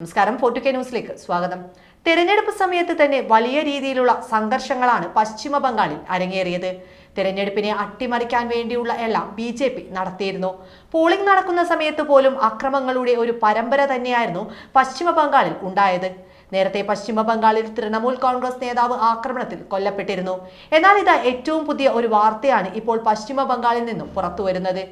നമസ്കാരം. ഫോർട്ടു കെ ന്യൂസിലേക്ക് സ്വാഗതം. തെരഞ്ഞെടുപ്പ് സമയത്ത് തന്നെ വലിയ രീതിയിലുള്ള സംഘർഷങ്ങളാണ് പശ്ചിമ ബംഗാളിൽ അരങ്ങേറിയത്. തെരഞ്ഞെടുപ്പിനെ അട്ടിമറിക്കാൻ വേണ്ടിയുള്ള എല്ലാം ബി ജെ പി നടത്തിയിരുന്നു. പോളിംഗ് നടക്കുന്ന സമയത്ത് പോലും അക്രമങ്ങളുടെ ഒരു പരമ്പര തന്നെയായിരുന്നു പശ്ചിമ ബംഗാളിൽ ഉണ്ടായത്. നേരത്തെ പശ്ചിമ ബംഗാളിൽ തൃണമൂൽ കോൺഗ്രസ് നേതാവ് ആക്രമണത്തിൽ കൊല്ലപ്പെട്ടിരുന്നു. എന്നാൽ ഇത് ഏറ്റവും പുതിയ ഒരു വാർത്തയാണ് ഇപ്പോൾ പശ്ചിമ ബംഗാളിൽ നിന്നും പുറത്തു വരുന്നത്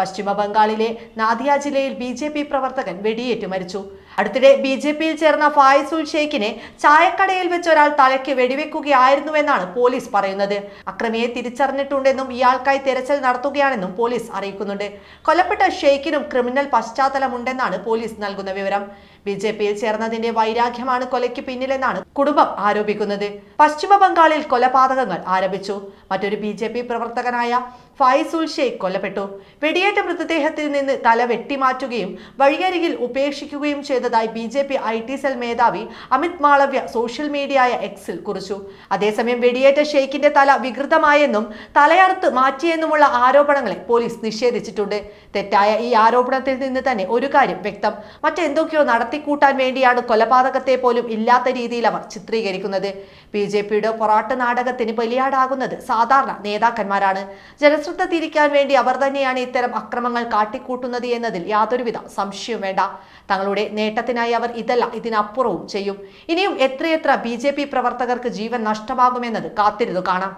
പശ്ചിമ ബംഗാളിലെ നാദിയ ജില്ലയിൽ ബി പ്രവർത്തകൻ വെടിയേറ്റ് മരിച്ചു. അടുത്തിടെ ബി ജെ പിയിൽ ചേർന്ന ഫായിസുൽ ഷെയ്ഖിനെ ചായക്കടയിൽ വെച്ച് ഒരാൾ തലയ്ക്ക് വെടിവെക്കുകയായിരുന്നുവെന്നാണ് പോലീസ് പറയുന്നത്. അക്രമിയെ തിരിച്ചറിഞ്ഞിട്ടുണ്ടെന്നും ഇയാൾക്കായി തെരച്ചിൽ നടത്തുകയാണെന്നും പോലീസ് അറിയിക്കുന്നുണ്ട്. കൊല്ലപ്പെട്ട ഷെയ്ഖിനും ക്രിമിനൽ പശ്ചാത്തലമുണ്ടെന്നാണ് പോലീസ് നൽകുന്ന വിവരം. ബി ജെ പിയിൽ ചേർന്നതിന്റെ വൈരാഗ്യമാണ് കൊലയ്ക്ക് പിന്നിലെന്നാണ് കുടുംബം ആരോപിക്കുന്നത്. പശ്ചിമ ബംഗാളിൽ കൊലപാതകങ്ങൾ ആരംഭിച്ചു. മറ്റൊരു ബി ജെ പി പ്രവർത്തകനായ ഫൈസുൽ ഷെയ്ഖ് കൊല്ലപ്പെട്ടു. വെടിയേറ്റ മൃതദേഹത്തിൽ നിന്ന് തല വെട്ടിമാറ്റുകയും വഴിയരികിൽ ഉപേക്ഷിക്കുകയും ചെയ്തതായി B J P I T cell മേധാവി അമിത് മാളവ്യ സോഷ്യൽ മീഡിയയായ എക്സിൽ കുറിച്ചു. അതേസമയം വെടിയേറ്റ ഷെയ്ഖിന്റെ തല വികൃതമായെന്നും തലയറുത്ത് മാറ്റിയെന്നുമുള്ള ആരോപണങ്ങളെ പോലീസ് നിഷേധിച്ചിട്ടുണ്ട്. തെറ്റായ ഈ ആരോപണത്തിൽ നിന്ന് തന്നെ ഒരു കാര്യം വ്യക്തം. മറ്റെന്തൊക്കെയോ നടത്തിക്കൂട്ടാൻ വേണ്ടിയാണ് കൊലപാതകത്തെ പോലും ഇല്ലാത്ത രീതിയിൽ അവർ ചിത്രീകരിക്കുന്നത്. ബി ജെ പിയുടെ പൊറാട്ട് നാടകത്തിന് ബലിയാടാകുന്നത് സാധാരണ നേതാക്കന്മാരാണ്. ജനശ്രദ്ധ തിരിക്കാൻ വേണ്ടി അവർ തന്നെയാണ് ഇത്തരം അക്രമങ്ങൾ കാട്ടിക്കൂട്ടുന്നത് എന്നതിൽ യാതൊരുവിധ സംശയവും വേണ്ട. തങ്ങളുടെ നേട്ടത്തിനായി അവർ ഇതല്ല ഇതിനപ്പുറവും ചെയ്യും. ഇനിയും എത്രയെത്ര ബി പ്രവർത്തകർക്ക് ജീവൻ നഷ്ടമാകുമെന്നത് കാത്തിരുന്നു കാണാം.